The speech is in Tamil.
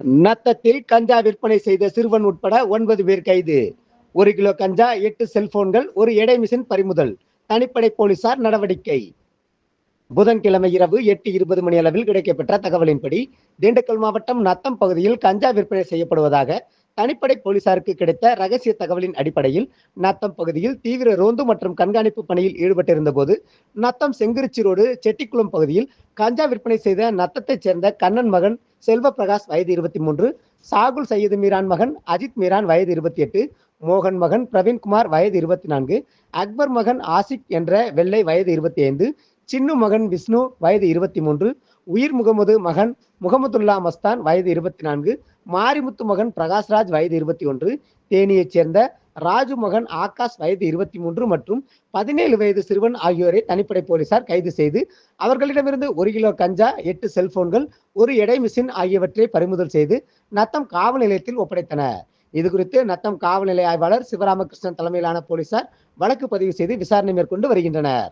நத்தத்தில் கஞ்சா விற்பனை செய்த சிறுவன் உட்பட ஒன்பது பேர் கைது. ஒரு கிலோ கஞ்சா எட்டு செல்போன்கள் ஒரு எடை மிஷின் பறிமுதல் தனிப்படை போலீசார் நடவடிக்கை. புதன்கிழமை இரவு எட்டு இருபது மணி அளவில் கிடைக்கப்பெற்ற தகவலின்படி திண்டுக்கல் மாவட்டம் நத்தம் பகுதியில் கஞ்சா விற்பனை செய்யப்படுவதாக தனிப்படை போலீசாருக்கு கிடைத்த ரகசிய தகவலின் அடிப்படையில் நத்தம் பகுதியில் தீவிர ரோந்து மற்றும் கண்காணிப்பு பணியில் ஈடுபட்டிருந்த போது நத்தம் செங்குறிச்சி ரோடு செட்டிக்குளம் பகுதியில் கஞ்சா விற்பனை செய்த நத்தத்தைச் சேர்ந்த கண்ணன் மகன் செல்வ பிரகாஷ் வயது இருபத்தி மூன்று சாகுல் சையது மீரான் மகன் அஜித் மீரான் வயது இருபத்தி எட்டு மோகன் மகன் பிரவீன்குமார் வயது இருபத்தி நான்கு அக்பர் மகன் ஆசிக் என்ற வெள்ளை வயது இருபத்தி ஐந்து சின்னு மகன் விஷ்ணு வயது இருபத்தி மூன்று உயிர் முகமது மகன் முகமதுல்லா மஸ்தான் வயது இருபத்தி நான்கு மாரிமுத்து மகன் பிரகாஷ்ராஜ் வயது இருபத்தி ஒன்று தேனியைச் சேர்ந்த ராஜு மகன் ஆகாஷ் வயது இருபத்தி மூன்று மற்றும் பதினேழு வயது சிறுவன் ஆகியோரை தனிப்படை போலீசார் கைது செய்து அவர்களிடமிருந்து ஒரு கிலோ கஞ்சா எட்டு செல்போன்கள் ஒரு எடை மிஷின் ஆகியவற்றை பறிமுதல் செய்து நத்தம் காவல் நிலையத்தில் ஒப்படைத்தனர். இது குறித்து நத்தம் காவல் நிலைய ஆய்வாளர் சிவராமகிருஷ்ணன் தலைமையிலான போலீசார் வழக்கு பதிவு செய்து விசாரணை மேற்கொண்டு வருகின்றனர்.